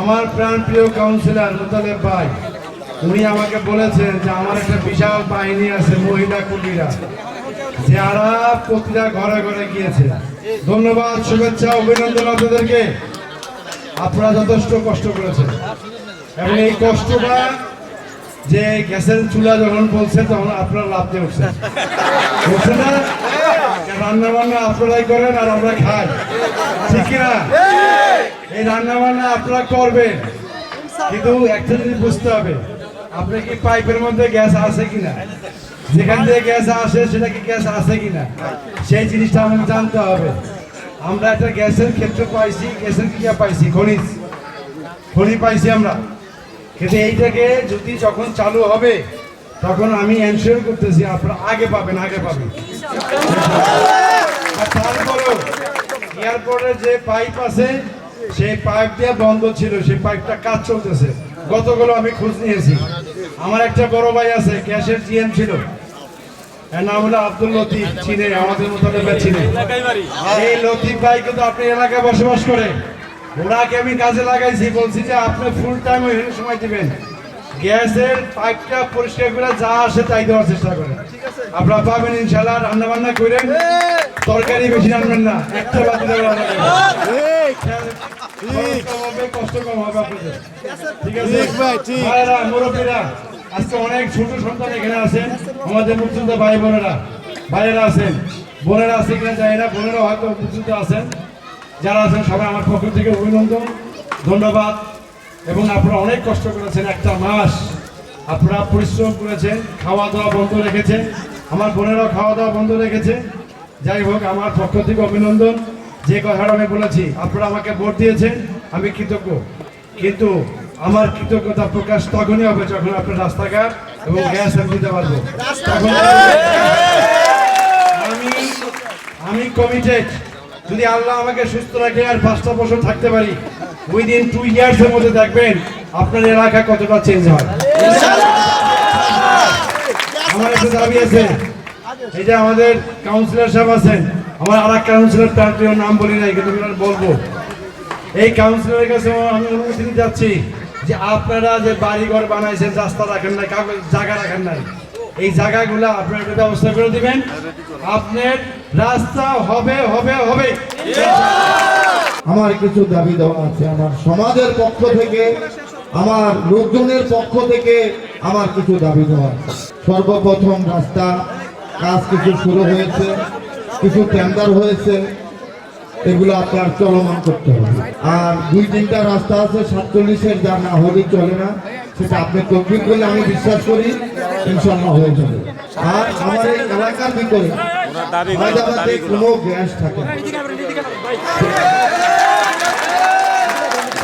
আমার প্রাণ প্রিয় কাউন্সিলর মুতালেব ভাই, উনি আমাকে বলেছেন যে আমার একটা বিশাল বাহিনী আছে, মহিলা কুটিরা। যারা প্রতিটা ঘরে ঘরে গিয়েছে। ধন্যবাদ, শুভেচ্ছা, অভিনন্দন আপনাদেরকে। আপনারা যথেষ্ট কষ্ট করেছেন। এবং এই কষ্টটা যে গ্যাসের চুলা যখন বলছে, তখন আপনারা লাভ দিয়ে উঠছেন বুঝছে না? রান্না বান্না আপনারাই করেন আর আমরা খাই। ঠিক কিনা? এই রান্না বান্না আপনারা করবেন। কিন্তু একটা জিনিস বুঝতে হবে আপনার কি পাইপের মধ্যে গ্যাস আছে কিনা? যেখান থেকে গ্যাস আসে সেটা কি গ্যাস আছে কিনা? সেই জিনিসটা আমাকে জানতে হবে। আমরা একটা গ্যাসের ক্ষেত্র পাইছি গ্যাসের কি পাইছি খনিজ। খনি পাইছি আমরা। কিন্তু এইটাকে যদি যখন চালু হবে তখন আমি এনশিওর করতেছি আপনারা আগে পাবেন আগে পাবেন। আর তারপরেও এয়ারপোর্টের যে পাইপ আছে সেই পাইপ দিয়ে বন্ধ ছিল সেই পাইপটা কাজ চলতেছে। গতগুলো আমি খোঁজ নিয়েছি। আমার একটা বড় ভাই আছে গ্যাসের জিএম ছিল। এর নাম হলো আব্দুল লতিফ চিনে আমাদের চিনে। এই লতিফ ভাই কিন্তু আপনি এলাকায় বসবাস করে। ওনাকে আমি কাজে লাগাইছি বলছি যে আপনি ফুল টাইম সময় দিবেন। গ্যাসের পাইপটা পরিষ্কার করে যা আসে তাই দেওয়ার চেষ্টা করেন। আপনারা পাবেন ইনশাল্লাহ রান্না বান্না করেন তরকারি বেশি রান্নাবেন না একটা বাতি দেবেন রান্না করবেন। খরচ কম আজকে অনেক এখানে আমাদের ভাই বোনেরা, ভাইয়েরা বোনেরা না, বোনেরা হয়তো যারা আছেন, সবাই আমার অভিনন্দন, ধন্যবাদ। এবং আপনারা অনেক কষ্ট করেছেন, একটা মাস আপনারা পরিশ্রম করেছেন খাওয়া দাওয়া বন্ধ রেখেছেন, আমার বোনেরাও খাওয়া দাওয়া বন্ধ রেখেছে। যাই হোক, আমার পক্ষ থেকে অভিনন্দন। যে কথাটা আমি বলেছি, আপনারা আমাকে ভোট দিয়েছেন। আমি কৃতজ্ঞ। কিন্তু আমার কৃতজ্ঞতা প্রকাশ তখনই হবে যখন আপনার রাস্তাঘাট এবং গ্যাস আমি দিতে পারব। আমি আমি কমিটেড যদি আল্লাহ আমাকে সুস্থ রাখে আর পাঁচটা বছর থাকতে পারি উইদিন টু ইয়ার্স এর মধ্যে দেখবেন আপনার এলাকা কতটা চেঞ্জ হয়। আমার একটা দাবি আছে। এই যে আমাদের কাউন্সিলর সাহেব আছেন, আমার আর এক কাউন্সিলর তার নাম বলি নাই, কিন্তু বলব। এই কাউন্সিলরের কাছে আমি অনুমতি নিতে যাচ্ছি যে আপনারা যে বাড়িঘর বানাইছেন, রাস্তা রাখেন নাই, কাগজ জায়গা রাখেন নাই, এই জায়গাগুলো আপনারা একটু ব্যবস্থা করে দিবেন। আপনার রাস্তা হবে হবে হবে। আমার কিছু দাবি দেওয়া আছে। আমার সমাজের পক্ষ থেকে, আমার লোকজনের পক্ষ থেকে আমার কিছু দাবি দেওয়া সর্বপ্রথম রাস্তা কাজ কিছু শুরু হয়েছে, কিছু টেন্ডার হয়েছে। এগুলো আপনার চলমান করতে হবে। আর দুই তিনটা রাস্তা আছে, সাতচল্লিশের যা না হলেই চলে না। সেটা আপনি তকবির করলে আমি বিশ্বাস করি ইনশাল্লাহ হয়ে যাবে। আর আমার এই এলাকার ভিতরে কোনো গ্যাস থাকে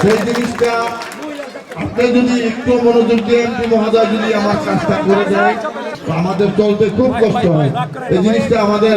সেই জিনিসটা আপনি যদি একটু মনোযোগ দিয়ে এমপি মহোদয় যদি আমার কাজটা করে দেয়, আমাদের চলতে খুব কষ্ট হয়। এই জিনিসটা আমাদের